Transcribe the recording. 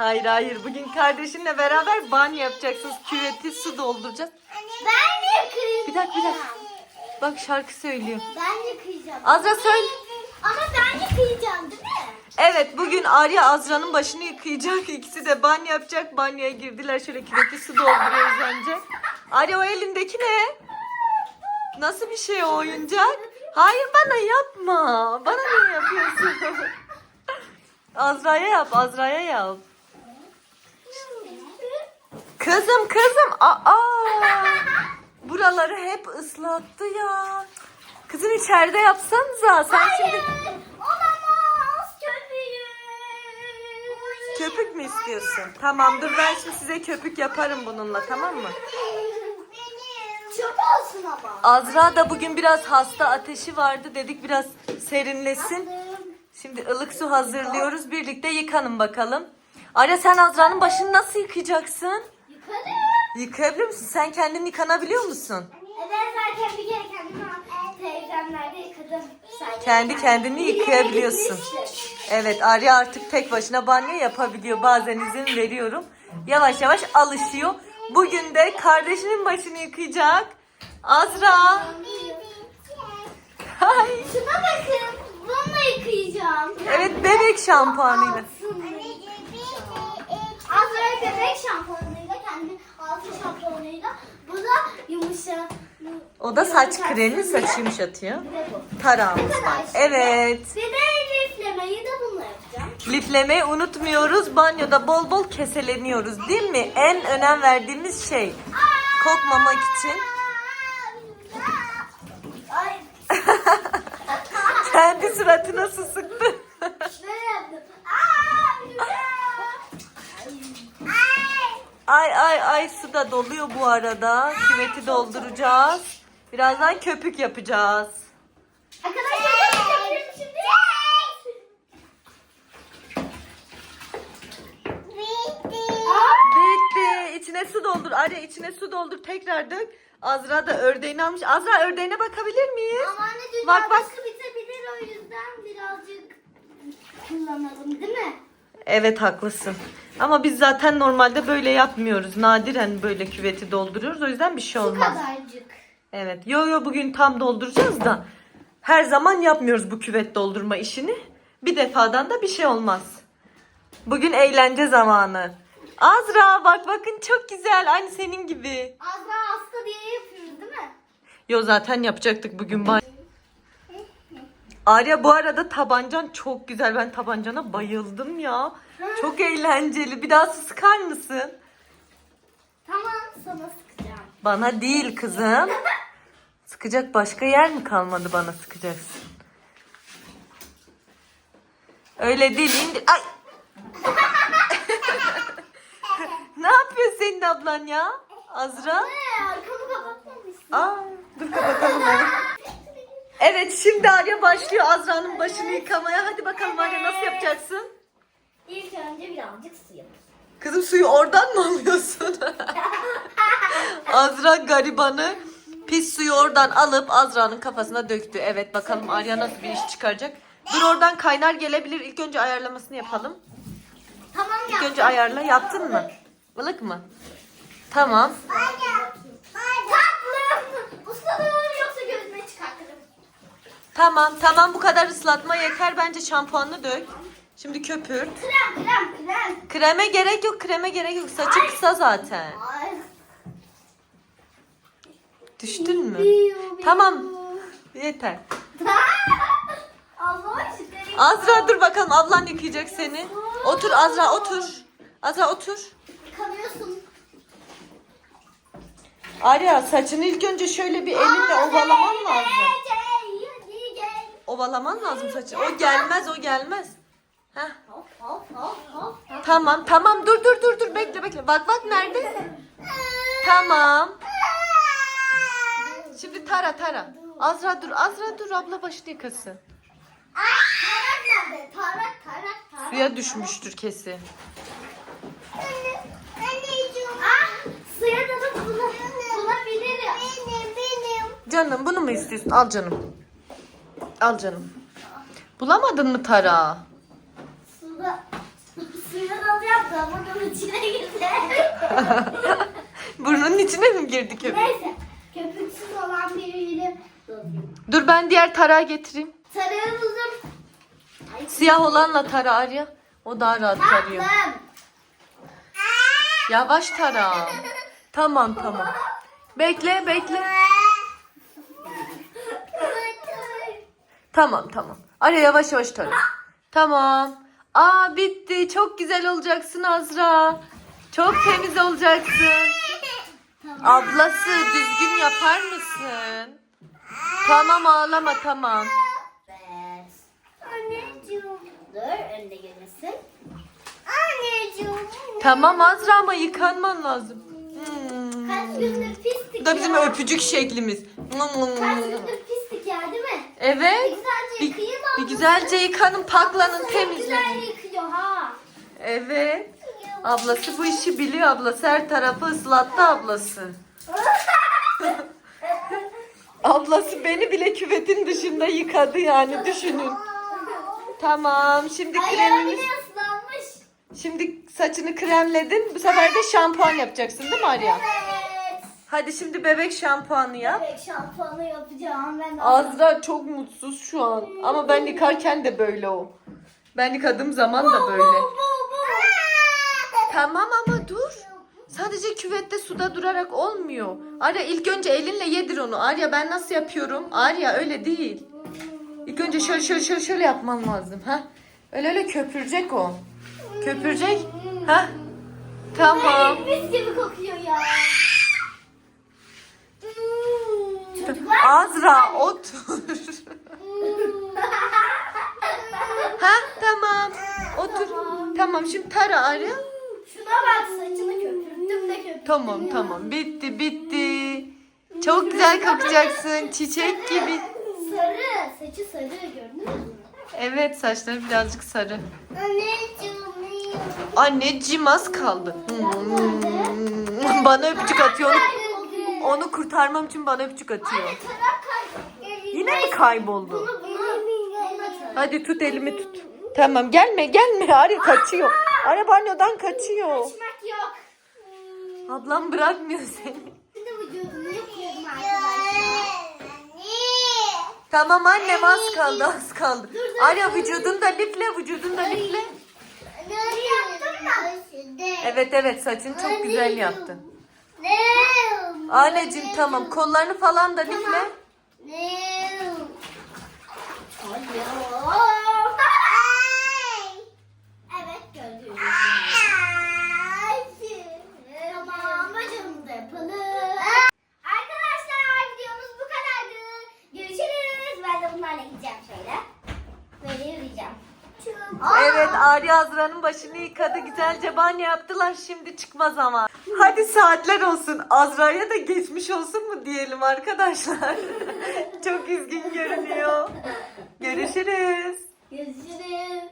Hayır hayır bugün kardeşinle beraber banyo yapacaksınız. Küveti su dolduracağız. Ben de yıkayacağım. Bir dakika bir dakika. Bak şarkı söylüyor. Ben yıkayacağım. Azra söyle. Ama ben yıkayacağım değil mi? Evet bugün Arya Azra'nın başını yıkayacak. İkisi de banyo yapacak. Banyoya girdiler. Şöyle küveti su dolduruyoruz önce. Arya o elindeki ne? Nasıl bir şey o oyuncak? Hayır bana yapma. Bana niye yapıyorsun? Azra'ya yap, Azra'ya yap. Kızım kızım. Aa! Buraları hep ıslattı ya. Kızım içeride yapsanıza. Sen şimdi Olamaz köpüğüm. köpük mü istiyorsun? Tamam dur ben şimdi size köpük yaparım bununla tamam mı? Çok olsun ama. Azra da bugün biraz hasta ateşi vardı dedik biraz serinlesin. Şimdi ılık su hazırlıyoruz. Birlikte yıkanın bakalım. Arya sen Azra'nın başını nasıl yıkayacaksın? Yıkayabiliyor musun? Sen kendin yıkanabiliyor musun? Ben zaten bir kere kendimi teyzemlerde yıkadım. Kendi kendini yıkayabiliyorsun. Evet Arya artık tek başına banyo yapabiliyor. Bazen izin veriyorum. Yavaş yavaş alışıyor. Bugün de kardeşinin başını yıkayacak. Azra. Ay. Şuna bakın. Bununla yıkayacağım. Evet bebek şampuanıyla. Azra bebek şampuanıyla kendi altı şampuanıyla. Bu da yumuşa. O da saç kremi saç yumuşatıyor. Tarağımız var. Evet. De liflemeyi de bununla yapacağım. Liflemeyi unutmuyoruz. Banyoda bol bol keseleniyoruz değil mi? En önem verdiğimiz şey. Kokmamak için. Kendi suratına su sıktı. Ay ay ay su da doluyor bu arada. Küveti dolduracağız. Birazdan köpük yapacağız. Arkadaşlar ben yapıyorum şimdi. Bitti. İçine su doldur. Arya içine su doldur. Tekrar dök. Azra da ördeğini almış. Azra ördeğine bakabilir miyiz? Ama anne dünya Bak, bak. bitebilir o yüzden birazcık kullanalım değil mi? Evet haklısın. Ama biz zaten normalde böyle yapmıyoruz. Nadiren böyle küveti dolduruyoruz. O yüzden bir şey olmaz. kadarcık. Evet. Yo yo bugün tam dolduracağız da her zaman yapmıyoruz bu küvet doldurma işini. Bir defadan da bir şey olmaz. Bugün eğlence zamanı. Azra bak bakın çok güzel. Aynı senin gibi. Azra hasta diye yapıyoruz değil mi? Yo zaten yapacaktık bugün. Arya bu arada tabancan çok güzel. Ben tabancana bayıldım ya. Çok eğlenceli. Bir daha su sıkar mısın? Tamam sana sıkacağım. Bana değil kızım. Sıkacak başka yer mi kalmadı bana sıkacaksın? Öyle değil indir. Ay. ne yapıyor senin ablan ya? Azra? Aa, dur kapatalım onu. Evet şimdi Arya başlıyor Azra'nın başını yıkamaya. Hadi bakalım Arya nasıl yapacaksın? İlk önce birazcık su yapalım. Kızım suyu oradan mı alıyorsun? Azra garibanı pis suyu oradan alıp Azra'nın kafasına döktü. Evet bakalım Arya nasıl bir iş çıkaracak. Dur oradan kaynar gelebilir. İlk önce ayarlamasını yapalım. Tamam İlk yaptım. önce ayarla. Yaptın mı? Ilık mı? Tamam. Tatlım. Ustalığım yoksa gözüme çıkartırım. Tamam tamam bu kadar ıslatma yeter. Bence şampuanını dök. Şimdi köpürt. Krem krem krem. Kreme gerek yok. Kreme gerek yok. Saçı kısa zaten. Ay. Düştün mü? Tamam. Yeter. Azra dur bakalım ablan yıkayacak seni. Otur Azra otur. Azra otur. Yıkanıyorsun. Arya saçını ilk önce şöyle bir elinle ovalaman lazım. Ovalaman lazım saçı. O gelmez o gelmez. Heh. Tamam tamam dur dur dur dur bekle bekle. Bak bak nerede? Tamam. Tara tara. Azra dur Azra dur abla başını yıkasın. Tarak nerede? Tarak tarak tarak. Suya düşmüştür kesin. Anneciğim. Ah suya da da bula- bulabilirim. Benim benim. Canım bunu mu istiyorsun? Al canım. Al canım. Bulamadın mı tara? Suda Suya dalacağım da bunun içine girdi. Burnunun içine mi girdi köpük? Neyse. Dur ben diğer tarağı getireyim. Tarağımızın... Ay, Siyah olanla tara Arya. O daha rahat tarıyor. Tatlım. Yavaş tara. Tamam tamam. Bekle bekle. Tamam tamam. Arya yavaş yavaş tara. Tamam. Aa bitti. Çok güzel olacaksın Azra. Çok temiz olacaksın. Ablası düzgün yapar mısın? Tamam ağlama tamam. Evet. Anneciğim. Dur önde gelmesin. Anneciğim. Tamam Azra ama yıkanman lazım. Hmm. Kaç gündür pislik Bu da bizim ya. öpücük şeklimiz. Kaç gündür pislik ya değil mi? Bir Evet. güzelce Bir, yıkayın bir güzelce yıkanın, paklanın, Çok güzel temizlenin. yıkıyor ha. Evet. Ablası bu işi biliyor ablası. Her tarafı ıslattı ablası. Ablası beni bile küvetin dışında yıkadı yani düşünün. Tamam şimdi Ayağım kremimiz. bile ıslanmış. Şimdi saçını kremledin. Bu sefer de şampuan yapacaksın değil mi Arya? Evet. Hadi şimdi bebek şampuanı yap. Bebek şampuanı yapacağım ben. Azra çok mutsuz şu an. Ama ben yıkarken de böyle o. Ben yıkadığım zaman da böyle. Tamam ama dur. Sadece küvette suda durarak olmuyor. Arya ilk önce elinle yedir onu. Arya ben nasıl yapıyorum? Arya öyle değil. İlk önce şöyle şöyle şöyle şöyle yapman lazım. Ha? Öyle öyle köpürecek o. Köpürecek. Ha? Tamam. Mis gibi kokuyor ya. Çocuklar. Azra otur. ha tamam. Otur. Tamam şimdi tara Arya. Şuna bak köpürttüm de. Tamam tamam bitti bitti. Çok güzel kokacaksın çiçek gibi. Sarı. Saçı sarı gördünüz mü? Evet saçları birazcık sarı. Anneciğim. Anneciğim az kaldı. Hmm. Bana öpücük atıyor. Onu, kurtarmam için bana öpücük atıyor. Yine mi kayboldu? Bunu bunu. bunu Hadi tut elimi tut. Tamam gelme gelme Arya kaçıyor. Arya banyodan kaçıyor. Ablam bırakmıyor seni. Vücudunu arkadaşlar. Tamam annem az kaldı az kaldı. Arya vücudunu da lifle vücudunu da lifle. Evet evet saçını çok güzel yaptın. Ne? Anneciğim tamam kollarını falan da lifle. Ne? Evet gördüğünüz gibi. Tamam bacağımızı da yapalım. Arkadaşlar videomuz bu kadardı. Görüşürüz. Ben de bunlarla gideceğim şöyle. Böyle yürüyeceğim. Evet Arya Azra'nın başını yıkadı güzelce banyo yaptılar şimdi çıkma zaman. Hadi saatler olsun Azra'ya da geçmiş olsun mu diyelim arkadaşlar. çok üzgün görünüyor. Görüşürüz. Görüşürüz.